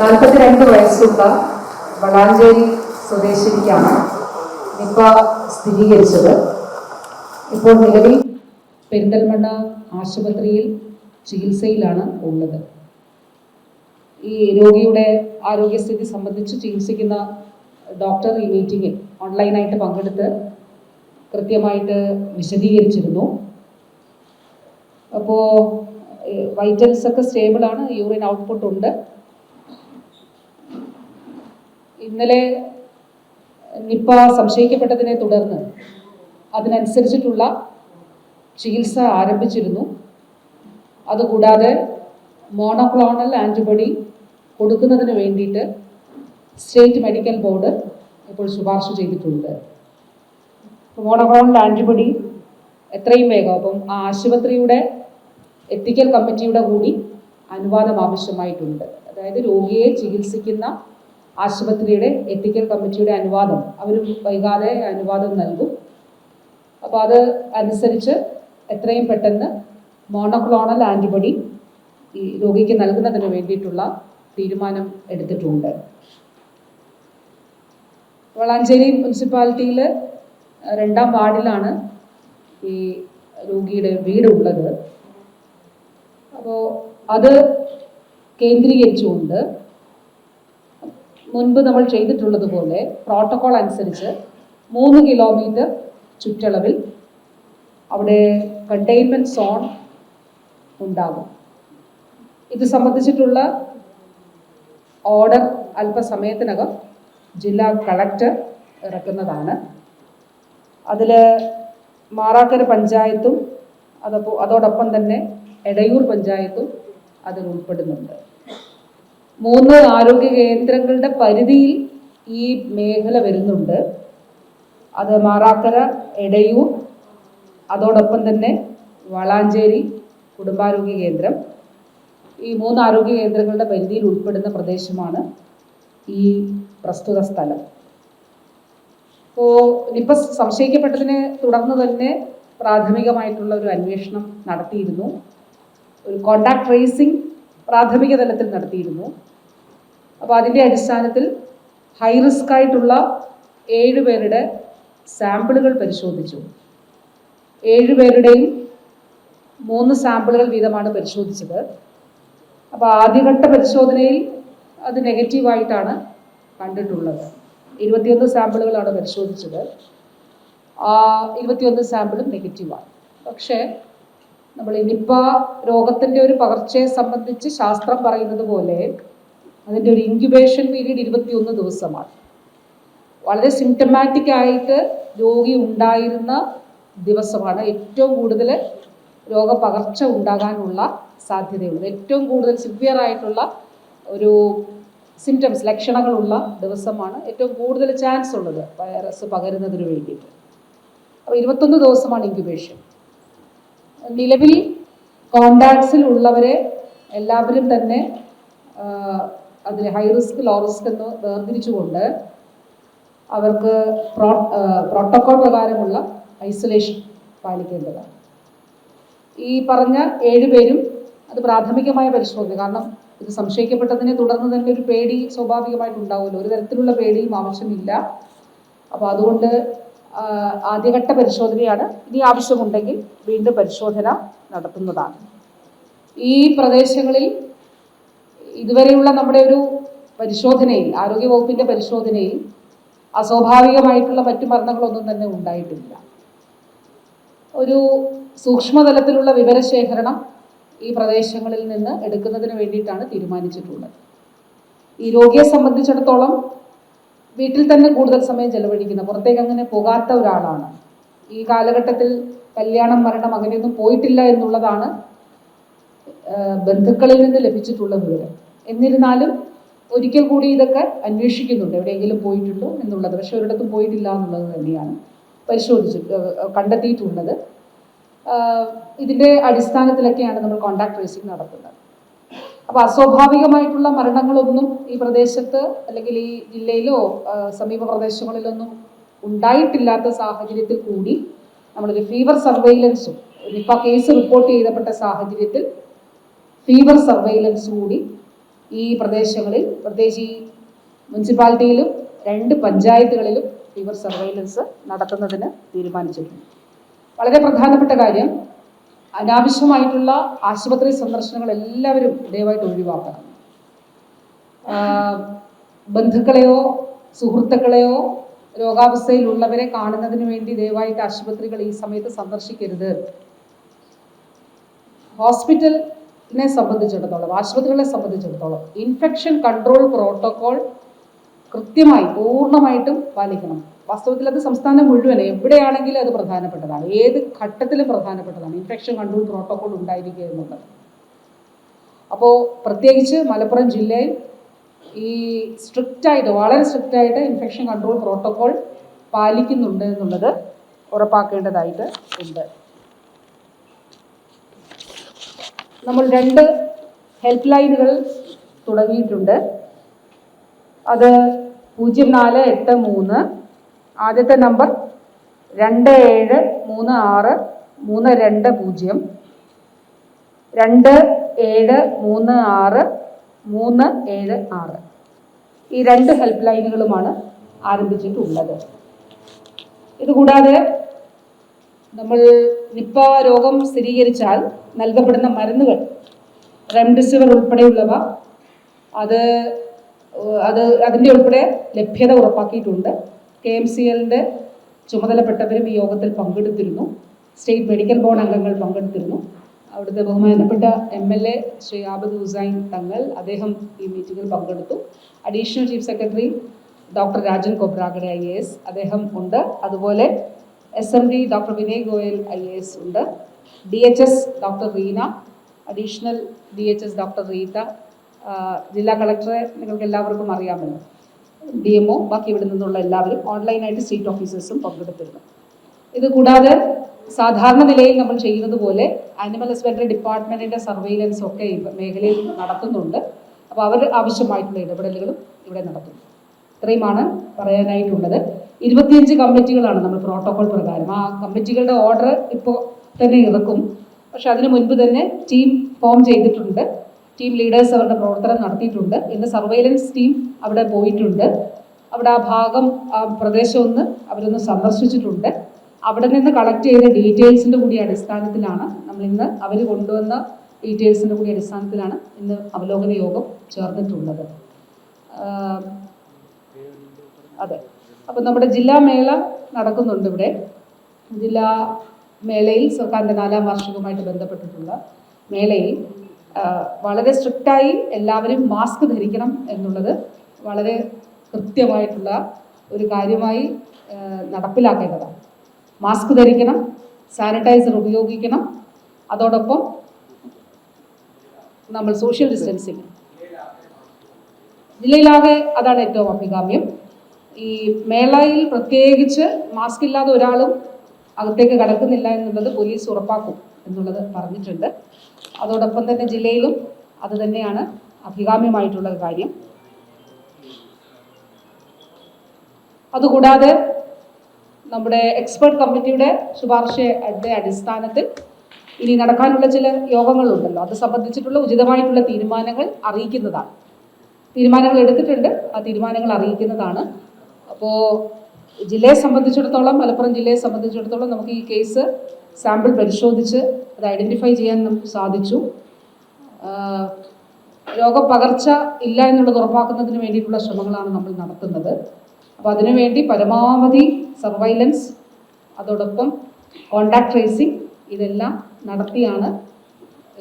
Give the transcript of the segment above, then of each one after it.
നാൽപ്പത്തിരണ്ട് വയസ്സുള്ള വളാഞ്ചേരി സ്വദേശിനിക്കാണ് നിപ്പ സ്ഥിരീകരിച്ചത്. ഇപ്പോൾ നിലവിൽ പെരിന്തൽമണ്ണ ആശുപത്രിയിൽ ചികിത്സയിലാണ് ഉള്ളത്. ഈ രോഗിയുടെ ആരോഗ്യസ്ഥിതി സംബന്ധിച്ച് ചികിത്സിക്കുന്ന ഡോക്ടർ ഈ മീറ്റിങ്ങിൽ ഓൺലൈനായിട്ട് പങ്കെടുത്ത് കൃത്യമായിട്ട് വിശദീകരിച്ചിരുന്നു. അപ്പോൾ വൈറ്റൽസ് ഒക്കെ സ്റ്റേബിളാണ് യൂറിൻ ഔട്ട്പുട്ട് ഉണ്ട്. ഇന്നലെ നിപ്പ സംശയിക്കപ്പെട്ടതിനെ തുടർന്ന് അതിനനുസരിച്ചിട്ടുള്ള ചികിത്സ ആരംഭിച്ചിരുന്നു. അതുകൂടാതെ മോണോക്ലോണൽ ആന്റിബോഡി കൊടുക്കുന്നതിന് വേണ്ടിയിട്ട് സ്റ്റേറ്റ് മെഡിക്കൽ ബോർഡ് ഇപ്പോൾ ശുപാർശ ചെയ്തിട്ടുണ്ട്. മോണോക്ലോണൽ ആന്റിബോഡി എത്രയും വേഗം അപ്പം ആ ആശുപത്രിയുടെ എത്തിക്കൽ കമ്മിറ്റിയുടെ കൂടി അനുവാദം ആവശ്യമായിട്ടുണ്ട്. അതായത് രോഗിയെ ചികിത്സിക്കുന്ന ആശുപത്രിയുടെ എത്തിക്കൽ കമ്മിറ്റിയുടെ അനുവാദം. അവർ വൈകാതെ അനുവാദം നൽകും. അപ്പോൾ അത് അനുസരിച്ച് എത്രയും പെട്ടെന്ന് മോണോക്ലോണൽ ആന്റിബോഡി ഈ രോഗിക്ക് നൽകുന്നതിന് വേണ്ടിയിട്ടുള്ള തീരുമാനം എടുത്തിട്ടുണ്ട്. വളാഞ്ചേരി മുനിസിപ്പാലിറ്റിയിൽ രണ്ടാം വാർഡിലാണ് ഈ രോഗിയുടെ വീടുള്ളത്. അപ്പോൾ അത് കേന്ദ്രീകരിച്ചുകൊണ്ട് മുൻപ് നമ്മൾ ചെയ്തിട്ടുള്ളതുപോലെ പ്രോട്ടോകോൾ അനുസരിച്ച് മൂന്ന് കിലോമീറ്റർ ചുറ്റളവിൽ അവിടെ കണ്ടെയ്ൻമെന്റ് സോൺ ഉണ്ടാകും. ഇത് സംബന്ധിച്ചിട്ടുള്ള ഓർഡർ അല്പസമയത്തിനകം ജില്ലാ കളക്ടർ ഇറക്കുന്നതാണ്. അതിൽ മാറാക്കര പഞ്ചായത്തും അതപ്പോൾ അതോടൊപ്പം തന്നെ എടയൂർ പഞ്ചായത്തും അതിൽ ഉൾപ്പെടുന്നുണ്ട്. മൂന്ന് ആരോഗ്യ കേന്ദ്രങ്ങളുടെ പരിധിയിൽ ഈ മേഖല വരുന്നുണ്ട്. അത് മാറാക്കര എടയൂർ അതോടൊപ്പം തന്നെ വളാഞ്ചേരി കുടുംബാരോഗ്യ കേന്ദ്രം. ഈ മൂന്ന് ആരോഗ്യ കേന്ദ്രങ്ങളുടെ പരിധിയിൽ ഉൾപ്പെടുന്ന പ്രദേശമാണ് ഈ പ്രസ്തുത സ്ഥലം. ഇപ്പോൾ നിപ്പ സംശയിക്കപ്പെട്ടതിനെ തുടർന്ന് തന്നെ പ്രാഥമികമായിട്ടുള്ള ഒരു അന്വേഷണം നടത്തിയിരുന്നു. ഒരു കോണ്ടാക്ട് ട്രേസിംഗ് പ്രാഥമിക തലത്തിൽ നടത്തിയിരുന്നു. അപ്പോൾ അതിന്റെ അടിസ്ഥാനത്തിൽ ഹൈ റിസ്ക് ആയിട്ടുള്ള ഏഴ് പേരുടെ സാമ്പിളുകൾ പരിശോധിച്ചു. ഏഴ് പേരുടെയും മൂന്ന് സാമ്പിളുകൾ വീതമാണ് പരിശോധിച്ചത്. അപ്പോൾ ആദ്യഘട്ട പരിശോധനയിൽ അത് നെഗറ്റീവായിട്ടാണ് കണ്ടിട്ടുള്ളത്. ഇരുപത്തിയൊന്ന് സാമ്പിളുകളാണ് പരിശോധിച്ചത്. ഇരുപത്തിയൊന്ന് സാമ്പിളും നെഗറ്റീവാണ്. പക്ഷേ നമ്മൾ ഇനിപ്പ നിപ്പ രോഗത്തിന്റെ ഒരു പകർച്ചയെ സംബന്ധിച്ച് ശാസ്ത്രം പറയുന്നത് പോലെ അതിന്റെ ഒരു ഇൻക്യുബേഷൻ പീരീഡ് ഇരുപത്തിയൊന്ന് ദിവസമാണ്. വളരെ സിംറ്റമാറ്റിക് ആയിട്ട് രോഗി ഉണ്ടായിരുന്ന ദിവസമാണ് ഏറ്റവും കൂടുതൽ രോഗപകർച്ച ഉണ്ടാകാനുള്ള സാധ്യതയുള്ളത്. ഏറ്റവും കൂടുതൽ സിവിയർ ആയിട്ടുള്ള ഒരു സിംറ്റംസ് ലക്ഷണങ്ങളുള്ള ദിവസമാണ് ഏറ്റവും കൂടുതൽ ചാൻസ് ഉള്ളത് വൈറസ് പകരുന്നതിന് വേണ്ടിയിട്ട്. അപ്പോൾ ഇരുപത്തൊന്ന് ദിവസമാണ് ഇൻക്യുബേഷൻ നിലവിൽ കോണ്ടാക്ട്സിൽ ഉള്ളവരെ എല്ലാവരും തന്നെ അതിൽ ഹൈ റിസ്ക് ലോ റിസ്ക് എന്ന് വേർതിരിച്ചുകൊണ്ട് അവർക്ക് പ്രോ പ്രോട്ടോകോൾ പ്രകാരമുള്ള ഐസൊലേഷൻ പാലിക്കേണ്ടതാണ്. ഈ പറഞ്ഞ ഏഴുപേരും അത് പ്രാഥമികമായ പരിശോധന കാരണം ഇത് സംശയിക്കപ്പെട്ടതിനെ തുടർന്ന് തന്നെ ഒരു പേടി സ്വാഭാവികമായിട്ടുണ്ടാവുമല്ലോ. ഒരു തരത്തിലുള്ള പേടിയും ആവശ്യമില്ല. അപ്പോൾ അതുകൊണ്ട് ആദ്യഘട്ട പരിശോധനയാണ് ഇനി ആവശ്യമുണ്ടെങ്കിൽ വീണ്ടും പരിശോധന നടത്തുന്നതാണ്. ഈ പ്രദേശങ്ങളിൽ ഇതുവരെയുള്ള നമ്മുടെ ഒരു പരിശോധനയിൽ ആരോഗ്യവകുപ്പിന്റെ പരിശോധനയിൽ അസ്വാഭാവികമായിട്ടുള്ള മറ്റു മരണങ്ങളൊന്നും തന്നെ ഉണ്ടായിട്ടില്ല. ഒരു സൂക്ഷ്മതലത്തിലുള്ള വിവരശേഖരണം ഈ പ്രദേശങ്ങളിൽ നിന്ന് എടുക്കുന്നതിന് വേണ്ടിയിട്ടാണ് തീരുമാനിച്ചിട്ടുള്ളത്. ഈ രോഗിയെ സംബന്ധിച്ചിടത്തോളം വീട്ടിൽ തന്നെ കൂടുതൽ സമയം ചെലവഴിക്കുന്ന പുറത്തേക്ക് അങ്ങനെ പോകാത്ത ഒരാളാണ്. ഈ കാലഘട്ടത്തിൽ കല്യാണം മരണം അങ്ങനെയൊന്നും പോയിട്ടില്ല എന്നുള്ളതാണ് ബന്ധുക്കളിൽ നിന്ന് ലഭിച്ചിട്ടുള്ള വിവരം. എന്നിരുന്നാലും ഒരിക്കൽ കൂടി ഇതൊക്കെ അന്വേഷിക്കുന്നുണ്ട് എവിടെയെങ്കിലും പോയിട്ടുണ്ടോ എന്നുള്ളത്. പക്ഷെ ഒരിടത്തും പോയിട്ടില്ല എന്നുള്ളത് തന്നെയാണ് പരിശോധിച്ചു കണ്ടെത്തിയിട്ടുള്ളത്. ഇതിന്റെ അടിസ്ഥാനത്തിലൊക്കെയാണ് നമ്മൾ കോണ്ടാക്ട് ട്രേസിംഗ് നടത്തുന്നത്. അപ്പോൾ അസ്വാഭാവികമായിട്ടുള്ള മരണങ്ങളൊന്നും ഈ പ്രദേശത്ത് അല്ലെങ്കിൽ ഈ ജില്ലയിലോ സമീപ പ്രദേശങ്ങളിലൊന്നും ഉണ്ടായിട്ടില്ലാത്ത സാഹചര്യത്തിൽ കൂടി നമ്മളൊരു ഫീവർ സർവൈലൻസും നിപ്പ കേസ് റിപ്പോർട്ട് ചെയ്തപ്പെട്ട സാഹചര്യത്തിൽ ഫീവർ സർവൈലൻസ് കൂടി ഈ പ്രദേശങ്ങളിൽ പ്രത്യേകിച്ച് ഈ മുനിസിപ്പാലിറ്റിയിലും രണ്ട് പഞ്ചായത്തുകളിലും ഫീവർ സർവൈലൻസ് നടത്തുന്നതിന് തീരുമാനിച്ചിട്ടുണ്ട്. വളരെ പ്രധാനപ്പെട്ട കാര്യം അനാവശ്യമായിട്ടുള്ള ആശുപത്രി സന്ദർശനങ്ങൾ എല്ലാവരും ദയവായിട്ട് ഒഴിവാക്കണം. ബന്ധുക്കളെയോ സുഹൃത്തുക്കളെയോ രോഗാവസ്ഥയിലുള്ളവരെ കാണുന്നതിന് വേണ്ടി ദയവായിട്ട് ആശുപത്രികൾ ഈ സമയത്ത് സന്ദർശിക്കരുത്. ഹോസ്പിറ്റലിനെ സംബന്ധിച്ചിടത്തോളം ആശുപത്രികളെ സംബന്ധിച്ചിടത്തോളം ഇൻഫെക്ഷൻ കൺട്രോൾ പ്രോട്ടോകോൾ കൃത്യമായി പൂർണമായിട്ടും പാലിക്കണം. വാസ്തവത്തിൽ അത് സംസ്ഥാനം മുഴുവൻ എവിടെയാണെങ്കിലും അത് പ്രധാനപ്പെട്ടതാണ്. ഏത് ഘട്ടത്തിലും പ്രധാനപ്പെട്ടതാണ്. ഇൻഫെക്ഷൻ കൺട്രോൾ പ്രോട്ടോകോൾ ഉണ്ടായിരിക്കുക എന്നുള്ളത്. അപ്പോൾ പ്രത്യേകിച്ച് മലപ്പുറം ജില്ലയിൽ ഈ സ്ട്രിക്റ്റ് ആയിട്ട് വളരെ സ്ട്രിക്റ്റ് ആയിട്ട് ഇൻഫെക്ഷൻ കൺട്രോൾ പ്രോട്ടോകോൾ പാലിക്കുന്നുണ്ട് എന്നുള്ളത് ഉറപ്പാക്കേണ്ടതായിട്ട് ഉണ്ട്. നമ്മൾ രണ്ട് ഹെൽപ്പ് ലൈനുകൾ തുടങ്ങിയിട്ടുണ്ട്. അത് പൂജ്യം നാല് എട്ട് മൂന്ന് ആദ്യത്തെ നമ്പർ രണ്ട് ഏഴ് മൂന്ന് ആറ് മൂന്ന് രണ്ട് പൂജ്യം. രണ്ട് ഏഴ് മൂന്ന് ആറ് മൂന്ന് ഏഴ് ആറ്. ഈ രണ്ട് ഹെൽപ്പ് ലൈനുകളുമാണ് ആരംഭിച്ചിട്ടുള്ളത്. ഇതുകൂടാതെ നമ്മൾ നിപ്പ രോഗം സ്ഥിരീകരിച്ചാൽ നൽകപ്പെടുന്ന മരുന്നുകൾ റെംഡെസിവിർ ഉൾപ്പെടെയുള്ളവ അത് അത് അതിന്റെ ഉൾപ്പെടെ ലഭ്യത ഉറപ്പാക്കിയിട്ടുണ്ട്. കെ എം സി എല്ലിന്റെ ചുമതലപ്പെട്ടവരും ഈ യോഗത്തിൽ പങ്കെടുത്തിരുന്നു. സ്റ്റേറ്റ് മെഡിക്കൽ ബോർഡ് അംഗങ്ങൾ പങ്കെടുത്തിരുന്നു. അവിടുത്തെ ബഹുമാനപ്പെട്ട M L A Shri Abid Hussain Thangal അദ്ദേഹം ഈ മീറ്റിംഗിൽ പങ്കെടുത്തു. Additional chief secretary doctor Rajan Khobragade I A S അദ്ദേഹം ഉണ്ട്. അതുപോലെ S M D doctor Vinay Goyal I A S ഉണ്ട്. D H S doctor Reena additional D H S doctor Reetha ജില്ലാ കളക്ടറെ നിങ്ങൾക്ക് എല്ലാവർക്കും അറിയാമല്ലോ. ഡി എം ഒ ബാക്കി ഇവിടെ നിന്നുള്ള എല്ലാവരും ഓൺലൈനായിട്ട് സ്റ്റേറ്റ് ഓഫീസേഴ്സും പങ്കെടുത്തിരുന്നു. ഇത് കൂടാതെ സാധാരണ നിലയിൽ നമ്മൾ ചെയ്യുന്നത് പോലെ ആനിമൽ ഹസ്ബൻഡറി ഡിപ്പാർട്ട്മെന്റിന്റെ സർവൈലൻസ് ഒക്കെ മേഖലയിൽ നടത്തുന്നുണ്ട്. അപ്പോൾ അവർ ആവശ്യമായിട്ടുള്ള ഇടപെടലുകളും ഇവിടെ നടത്തുന്നു. ഇത്രയുമാണ് പറയാനായിട്ടുള്ളത്. ഇരുപത്തിയഞ്ച് കമ്മിറ്റികളാണ് നമ്മൾ പ്രോട്ടോകോൾ പ്രകാരം. ആ കമ്മിറ്റികളുടെ ഓർഡർ ഇപ്പോൾ തന്നെ ഇറക്കും. പക്ഷെ അതിനു മുൻപ് തന്നെ ടീം ഫോം ചെയ്തിട്ടുണ്ട്. ടീം ലീഡേഴ്സ് അവരുടെ പ്രവർത്തനം നടത്തിയിട്ടുണ്ട്. ഇന്ന് സർവൈലൻസ് ടീം അവിടെ പോയിട്ടുണ്ട്. അവിടെ ആ ഭാഗം ആ പ്രദേശം ഒന്ന് അവരൊന്ന് സന്ദർശിച്ചിട്ടുണ്ട്. അവിടെ നിന്ന് കളക്ട് ചെയ്ത ഡീറ്റെയിൽസിന്റെ കൂടി അടിസ്ഥാനത്തിലാണ് നമ്മൾ ഇന്ന് അവർ കൊണ്ടുവന്ന ഡീറ്റെയിൽസിന്റെ കൂടി അടിസ്ഥാനത്തിലാണ് ഇന്ന് അവലോകന യോഗം ചേർന്നിട്ടുള്ളത്. അതെ. അപ്പം നമ്മുടെ ജില്ലാ മേള നടക്കുന്നുണ്ട് ഇവിടെ. ജില്ലാ മേളയിൽ സർക്കാരിന്റെ നാലാം വാർഷികവുമായിട്ട് ബന്ധപ്പെട്ടിട്ടുള്ള മേളയിൽ വളരെ സ്ട്രിക്റ്റായി എല്ലാവരും മാസ്ക് ധരിക്കണം എന്നുള്ളത് വളരെ കൃത്യമായിട്ടുള്ള ഒരു കാര്യമായി നടപ്പിലാക്കേണ്ടതാണ്. മാസ്ക് ധരിക്കണം സാനിറ്റൈസർ ഉപയോഗിക്കണം അതോടൊപ്പം നമ്മൾ സോഷ്യൽ ഡിസ്റ്റൻസിങ്. ജില്ലയിലാകെ അതാണ് ഏറ്റവും അഭികാമ്യം. ഈ മേളയിൽ പ്രത്യേകിച്ച് മാസ്ക് ഇല്ലാതെ ഒരാളും അകത്തേക്ക് കടക്കുന്നില്ല എന്നുള്ളത് പോലീസ് ഉറപ്പാക്കും എന്നുള്ളത് പറഞ്ഞിട്ടുണ്ട്. അതോടൊപ്പം തന്നെ ജില്ലയിലും അത് തന്നെയാണ് അഭികാമ്യമായിട്ടുള്ള കാര്യം. അതുകൂടാതെ നമ്മുടെ എക്സ്പെർട്ട് കമ്മിറ്റിയുടെ ശുപാർശയുടെ അടിസ്ഥാനത്തിൽ ഇനി നടക്കാനുള്ള ചില യോഗങ്ങളുണ്ടല്ലോ. അത് സംബന്ധിച്ചിട്ടുള്ള ഉചിതമായിട്ടുള്ള തീരുമാനങ്ങൾ അറിയിക്കുന്നതാണ്. തീരുമാനങ്ങൾ എടുത്തിട്ടുണ്ട്. ആ തീരുമാനങ്ങൾ അറിയിക്കുന്നതാണ്. അപ്പോൾ ജില്ലയെ സംബന്ധിച്ചിടത്തോളം മലപ്പുറം ജില്ലയെ സംബന്ധിച്ചിടത്തോളം നമുക്ക് ഈ കേസ് സാമ്പിൾ പരിശോധിച്ച് അത് ഐഡന്റിഫൈ ചെയ്യാൻ നമുക്ക് സാധിച്ചു. രോഗപകർച്ച ഇല്ല എന്നുള്ളത് ഉറപ്പാക്കുന്നതിന് വേണ്ടിയിട്ടുള്ള ശ്രമങ്ങളാണ് നമ്മൾ നടത്തുന്നത്. അപ്പോൾ അതിനുവേണ്ടി പരമാവധി സർവൈലൻസ് അതോടൊപ്പം കോണ്ടാക്ട് ട്രേസിങ് ഇതെല്ലാം നടത്തിയാണ്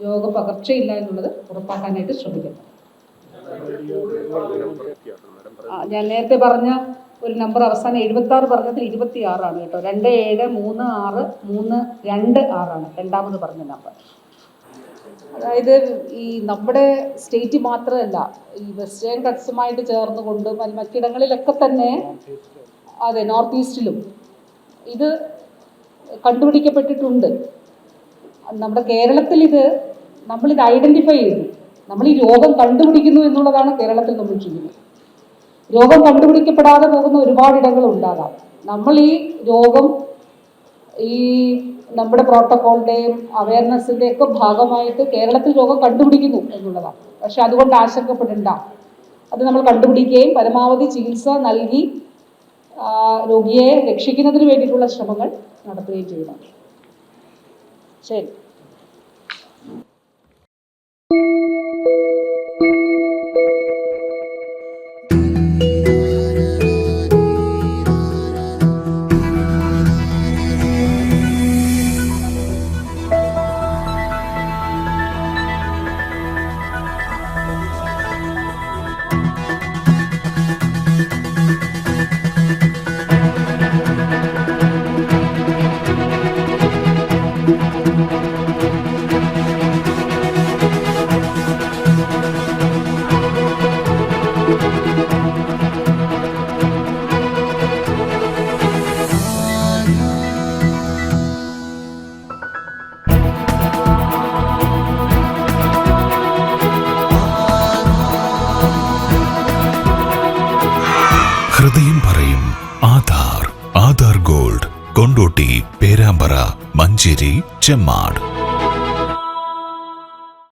രോഗപകർച്ചയില്ല എന്നുള്ളത് ഉറപ്പാക്കാനായിട്ട് ശ്രമിക്കുന്നത്. ഞാൻ നേരത്തെ പറഞ്ഞ ഒരു നമ്പർ അവസാനം എഴുപത്തി ആറ് പറഞ്ഞതിൽ ഇരുപത്തി ആറാണ് കേട്ടോ. രണ്ട് ഏഴ് മൂന്ന് ആറ് മൂന്ന് രണ്ട് ആറാണ്. രണ്ടാമത് പറഞ്ഞ നമ്പർ. അതായത് ഈ നമ്മുടെ സ്റ്റേറ്റ് മാത്രമല്ല ഈ വെസ്റ്റേൺ കട്സുമായിട്ട് ചേർന്നുകൊണ്ടും അത് മറ്റിടങ്ങളിലൊക്കെ തന്നെ അതെ നോർത്ത് ഈസ്റ്റിലും ഇത് കണ്ടുപിടിക്കപ്പെട്ടിട്ടുണ്ട്. നമ്മുടെ കേരളത്തിൽ ഇത് നമ്മളിത് ഐഡന്റിഫൈ ചെയ്തു. നമ്മൾ ഈ രോഗം കണ്ടുപിടിക്കുന്നു എന്നുള്ളതാണ് കേരളത്തിൽ നമ്മൾ ചെയ്യുന്നത്. രോഗം കണ്ടുപിടിക്കപ്പെടാതെ പോകുന്ന ഒരുപാട് ഇടങ്ങൾ ഉണ്ടാകാം. നമ്മൾ ഈ രോഗം ഈ നമ്മുടെ പ്രോട്ടോക്കോളിന്റെയും അവയർനെസ്സിന്റെ ഒക്കെ ഭാഗമായിട്ട് കേരളത്തിൽ രോഗം കണ്ടുപിടിക്കുന്നു എന്നുള്ളതാണ്. പക്ഷെ അതുകൊണ്ട് ആശങ്കപ്പെടേണ്ട. അത് നമ്മൾ കണ്ടുപിടിക്കുകയും പരമാവധി ചികിത്സ നൽകി രോഗിയെ രക്ഷിക്കുന്നതിന് വേണ്ടിയിട്ടുള്ള ശ്രമങ്ങൾ നടത്തുകയും ചെയ്യണം ശരി. ആധാർ പേരാമ്പറ മഞ്ചേരി ചെമ്മാട്.